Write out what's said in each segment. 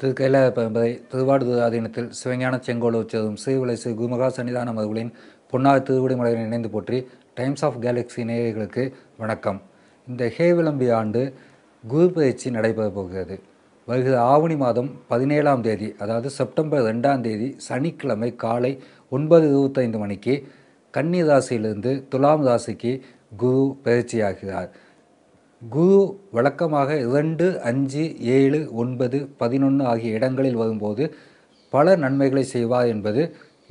திரு கைலாய என்பதை திருவாடுதுறை ஆதீனத்தில் சிவஞான செங்கோல் உச்சதும் ஸ்ரீவிலை ஸ்ரீ குருமகா சன்னிதான மதுகளின் பொன்னார் திருவிடைமலையை இணைந்து போற்றி டைம்ஸ் ஆஃப் கேலக்ஸி நேயர்களுக்கு வணக்கம். இந்த ஹே விளம்பி ஆண்டு குரு பயிற்சி நடைபெறப் போகிறது. வருகிற ஆவணி மாதம் பதினேழாம் தேதி அதாவது செப்டம்பர் ரெண்டாம் தேதி சனிக்கிழமை காலை ஒன்பது இருபத்தைந்து மணிக்கு கன்னி ராசியிலிருந்து துலாம் ராசிக்கு குரு பயிற்சியாகிறார். குரு வழக்கமாக இரண்டு அஞ்சு ஏழு ஒன்பது பதினொன்று ஆகிய இடங்களில் வரும்போது பல நன்மைகளை செய்வார் என்பது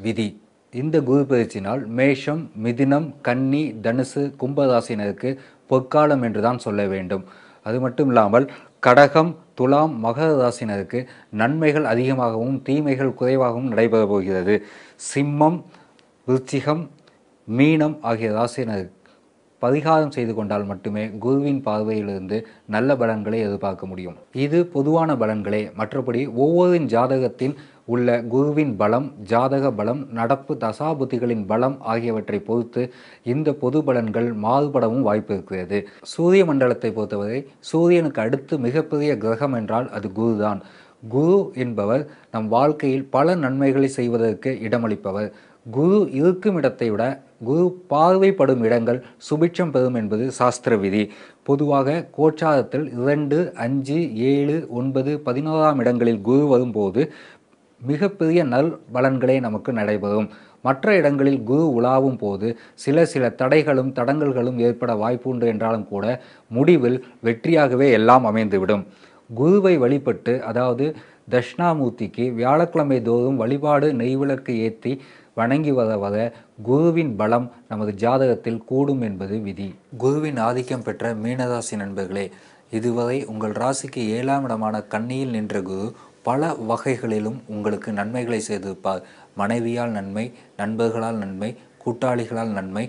விதி. இந்த குரு பயிற்சினால் மேஷம் மிதினம் கன்னி தனுசு கும்பராசினருக்கு பொற்காலம் என்று தான் சொல்ல வேண்டும். அது மட்டும் இல்லாமல் கடகம் துலாம் மகர ராசினருக்கு நன்மைகள் அதிகமாகவும் தீமைகள் குறைவாகவும் நடைபெறப் போகிறது. சிம்மம் விருச்சிகம் மீனம் ஆகிய ராசினருக்கு பரிகாரம் செய்து கொண்டால் மட்டுமே குருவின் பார்வையிலிருந்து நல்ல பலன்களை எதிர்பார்க்க முடியும். இது பொதுவான பலன்களே. மற்றபடி ஒவ்வொரு ஜாதகத்தின் உள்ள குருவின் பலம் ஜாதக பலம் நடப்பு தசாபுத்திகளின் பலம் ஆகியவற்றை பொறுத்து இந்த பொது பலன்கள் மாறுபடவும் வாய்ப்பு இருக்கிறது. சூரிய மண்டலத்தை பொறுத்தவரை சூரியனுக்கு அடுத்து மிகப்பெரிய கிரகம் என்றால் அது குருதான். குரு என்பவர் நம் வாழ்க்கையில் பல நன்மைகளை செய்வதற்கு இடமளிப்பவர். குரு இருக்கும் இடத்தை விட குரு பார்வைப்படும் இடங்கள் சுபிட்சம் பெறும் என்பது சாஸ்திர விதி. பொதுவாக கோச்சாரத்தில் இரண்டு அஞ்சு ஏழு ஒன்பது பதினோராம் இடங்களில் குரு வரும்போது மிகப்பெரிய நல் பலன்களே நமக்கு நடைபெறும். மற்ற இடங்களில் குரு உலாவும் போது சில சில தடைகளும் தடங்கல்களும் ஏற்பட வாய்ப்புண்டு என்றாலும் கூட முடிவில் வெற்றியாகவே எல்லாம் அமைந்துவிடும். குருவை வழிபட்டு அதாவது தட்சிணாமூர்த்திக்கு வியாழக்கிழமை தோறும் வழிபாடு நெய்விளக்கு ஏற்றி வணங்கி வர வர குருவின் பலம் நமது ஜாதகத்தில் கூடும் என்பது விதி. குருவின் ஆதிக்கம் பெற்ற மீனராசி நண்பர்களே இதுவரை உங்கள் ராசிக்கு ஏழாம் இடமான கண்ணியில் நின்ற குரு பல வகைகளிலும் உங்களுக்கு நன்மைகளை செய்திருப்பார். மனைவியால் நன்மை நண்பர்களால் நன்மை கூட்டாளிகளால் நன்மை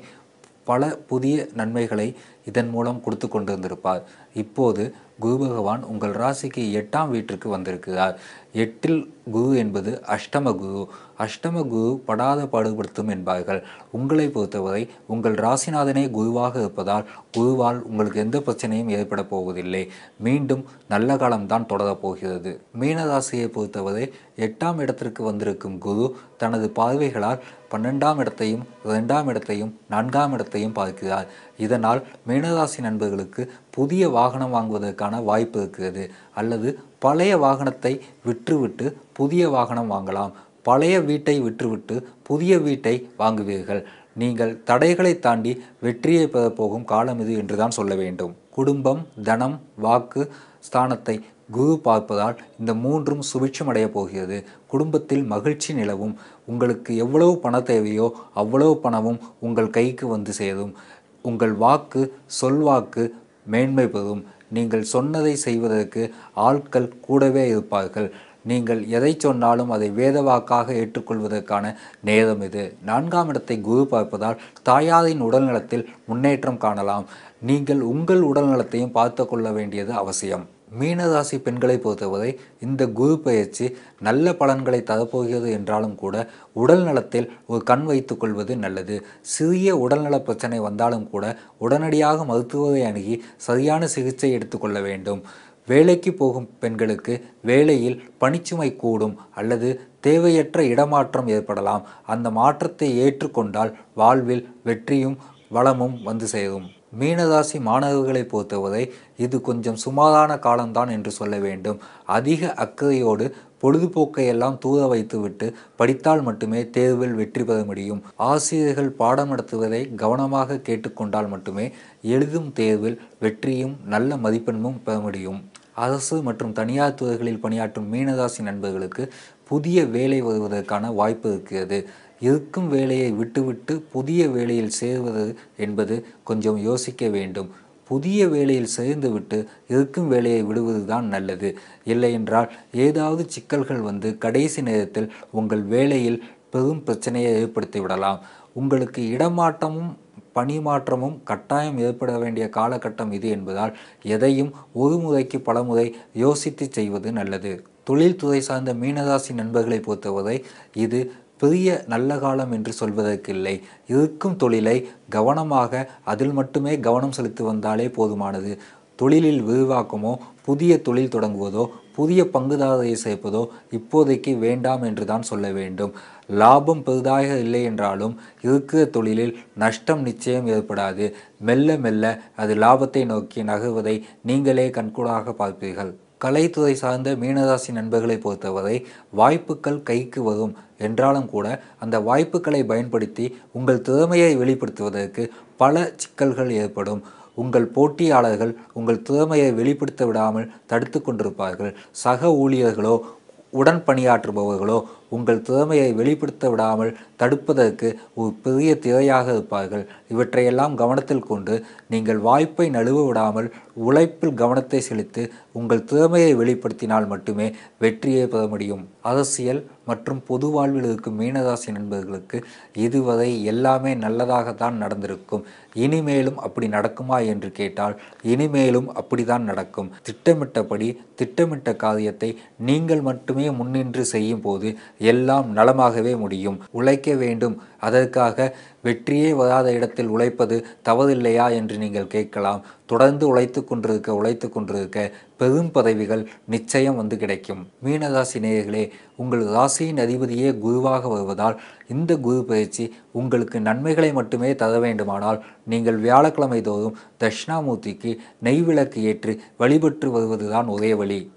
பல புதிய நன்மைகளை இதன் மூலம் கொடுத்து கொண்டிருந்திருப்பார். இப்போது குரு பகவான் உங்கள் ராசிக்கு எட்டாம் வீட்டிற்கு வந்திருக்கிறார். எட்டில் குரு என்பது அஷ்டம குரு. அஷ்டம குரு படாத பாடுபடுத்தும் என்பார்கள். உங்களை பொறுத்தவரை உங்கள் ராசிநாதனே குருவாக இருப்பதால் குருவால் உங்களுக்கு எந்த பிரச்சனையும் ஏற்பட போவதில்லை. மீண்டும் நல்ல காலம்தான் தொடரப்போகிறது மீனராசியை பொறுத்தவரை எட்டாம் இடத்திற்கு வந்திருக்கும் குரு தனது பார்வைகளால் பன்னெண்டாம் இடத்தையும் இரண்டாம் இடத்தையும் நான்காம் இடத்தையும் பார்க்கிறார். இதனால் மீனராசி நண்பர்களுக்கு புதிய வாகனம் வாங்குவதற்கான வாய்ப்பு இருக்கிறது. அல்லது பழைய வாகனத்தை விற்றுவிட்டு புதிய வாகனம் வாங்கலாம். பழைய வீட்டை விற்றுவிட்டு புதிய வீட்டை வாங்குவீர்கள். நீங்கள் தடைகளை தாண்டி வெற்றியை பெற போகும் காலம் இது என்றுதான் சொல்ல வேண்டும். குடும்பம் தனம் வாக்கு ஸ்தானத்தை குரு பார்ப்பதால் இந்த மூன்றும் சுபிட்சமடைய போகிறது. குடும்பத்தில் மகிழ்ச்சி நிலவும். உங்களுக்கு எவ்வளவு பண தேவையோ அவ்வளவு பணமும் உங்கள் கைக்கு வந்து சேரும். உங்கள் வாக்கு சொல்வாக்கு மேன்மை பெறும். நீங்கள் சொன்னதை செய்வதற்கு ஆட்கள் கூடவே இருப்பார்கள். நீங்கள் எதை சொன்னாலும் அதை வேதவாக்காக ஏற்றுக்கொள்வதற்கான நேரம் இது. நான்காம் இடத்தை குரு பார்ப்பதால் தாயாரின் உடல்நலத்தில் முன்னேற்றம் காணலாம். நீங்கள் உங்கள் உடல்நலத்தையும் பார்த்து கொள்ள வேண்டியது அவசியம். மீனராசி பெண்களை பொறுத்தவரை இந்த குரு பயிற்சி நல்ல பலன்களை தரப்போகிறது என்றாலும் கூட உடல் நலத்தில் ஒரு கண் வைத்துக் கொள்வது நல்லது. சிறிய உடல்நல பிரச்சனை வந்தாலும் கூட உடனடியாக மருத்துவரை அணுகி சரியான சிகிச்சை எடுத்துக்கொள்ள வேண்டும். வேலைக்கு போகும் பெண்களுக்கு வேலையில் பணிச்சுமை கூடும் அல்லது தேவையற்ற இடமாற்றம் ஏற்படலாம். அந்த மாற்றத்தை ஏற்றுக்கொண்டால் வாழ்வில் வெற்றியும் வளமும் வந்து சேரும். மீனராசி மாணவர்களை பொறுத்தவரை இது கொஞ்சம் சுமாரான காலம்தான் என்று சொல்ல வேண்டும். அதிக அக்கறையோடு பொழுதுபோக்கையெல்லாம் தூர வைத்துவிட்டு படித்தால் மட்டுமே தேர்வில் வெற்றி பெற முடியும். ஆசிரியர்கள் பாடம் நடத்துவதை கவனமாக கேட்டுக்கொண்டால் மட்டுமே எழுதும் தேர்வில் வெற்றியும் நல்ல மதிப்பெண்ணும் பெற முடியும். அரசு மற்றும் தனியார் துறைகளில் பணியாற்றும் மீனராசி நண்பர்களுக்கு புதிய வேலை வருவதற்கான வாய்ப்பு இருக்கிறது. இருக்கும் வேலையை விட்டுவிட்டு புதிய வேலையில் சேர்வது என்பது கொஞ்சம் யோசிக்க வேண்டும். புதிய வேலையில் சேர்ந்துவிட்டு இருக்கும் வேலையை விடுவதுதான் நல்லது. இல்லையென்றால் ஏதாவது சிக்கல்கள் வந்து கடைசி நேரத்தில் உங்கள் வேலையில் பெரும் பிரச்சனையை ஏற்படுத்தி விடலாம். உங்களுக்கு இடமாற்றமும் பணிமாற்றமும் கட்டாயம் ஏற்பட வேண்டிய காலகட்டம் இது என்பதால் எதையும் ஒரு முறைக்கு பல முறை யோசித்து செய்வது நல்லது. தொழில்துறை சார்ந்த மீனராசி நண்பர்களை பொறுத்தவரை இது பெரிய நல்ல காலம் என்று சொல்வதற்கில்லை இருக்கும் தொழிலை கவனமாக அதில் மட்டுமே கவனம் செலுத்தி வந்தாலே போதுமானது. தொழிலில் விரிவாக்கமோ புதிய தொழில் தொடங்குவதோ புதிய பங்குதாரரை சேர்ப்பதோ இப்போதைக்கு வேண்டாம் என்று தான் சொல்ல வேண்டும். லாபம் பெரிதாக இல்லை என்றாலும் இருக்கிற தொழிலில் நஷ்டம் நிச்சயம் ஏற்படாது. மெல்ல மெல்ல அது லாபத்தை நோக்கி நகர்வதை நீங்களே கண்கூடாக பார்ப்பீர்கள். கலைத்துறை சார்ந்த மீனராசி நண்பர்களை பொறுத்தவரை வாய்ப்புகள் கைக்கு வரும். என்றாலும் கூட அந்த வாய்ப்புகளை பயன்படுத்தி உங்கள் திறமையை வெளிப்படுத்துவதற்கு பல சிக்கல்கள் ஏற்படும். உங்கள் போட்டியாளர்கள் உங்கள் திறமையை வெளிப்படுத்த விடாமல் தடுத்து கொண்டிருப்பார்கள். சக ஊழியர்களோ உடன் பணியாற்றுபவர்களோ உங்கள் திறமையை வெளிப்படுத்த விடாமல் தடுப்பதற்கு ஒரு பெரிய திரையாக இருப்பார்கள். இவற்றையெல்லாம் கவனத்தில் கொண்டு நீங்கள் வாய்ப்பை நழுவ விடாமல் உழைப்பில் கவனத்தை செலுத்தி உங்கள் திறமையை வெளிப்படுத்தினால் மட்டுமே வெற்றியை பெற முடியும். அரசியல் மற்றும் பொது வாழ்வில் இருக்கும் மீனராசி நண்பர்களுக்கு இதுவரை எல்லாமே நல்லதாகத்தான் நடந்திருக்கும். இனிமேலும் அப்படி நடக்குமா என்று கேட்டால் இனிமேலும் அப்படிதான் நடக்கும். திட்டமிட்டபடி திட்டமிட்ட காரியத்தை நீங்கள் மட்டுமே முன்னின்று செய்யும் போது எல்லாம் நலமாகவே முடியும். உழைக்க வேண்டும். அதற்காக வெற்றியே வராத இடத்தில் உழைப்பது தவறில்லையா என்று நீங்கள் கேட்கலாம். தொடர்ந்து உழைத்து கொண்டிருக்க உழைத்து கொண்டிருக்க பெரும் பதவிகள் நிச்சயம் வந்து கிடைக்கும். மீனராசி நேயர்களே உங்கள் ராசியின் அதிபதியே குருவாக வருவதால் இந்த குரு பயிற்சி உங்களுக்கு நன்மைகளை மட்டுமே தர வேண்டுமானால் நீங்கள் வியாழக்கிழமை தோறும் தட்சிணாமூர்த்திக்கு நெய் விளக்கு ஏற்றி வழிபட்டு வருவதுதான் ஒரே வழி.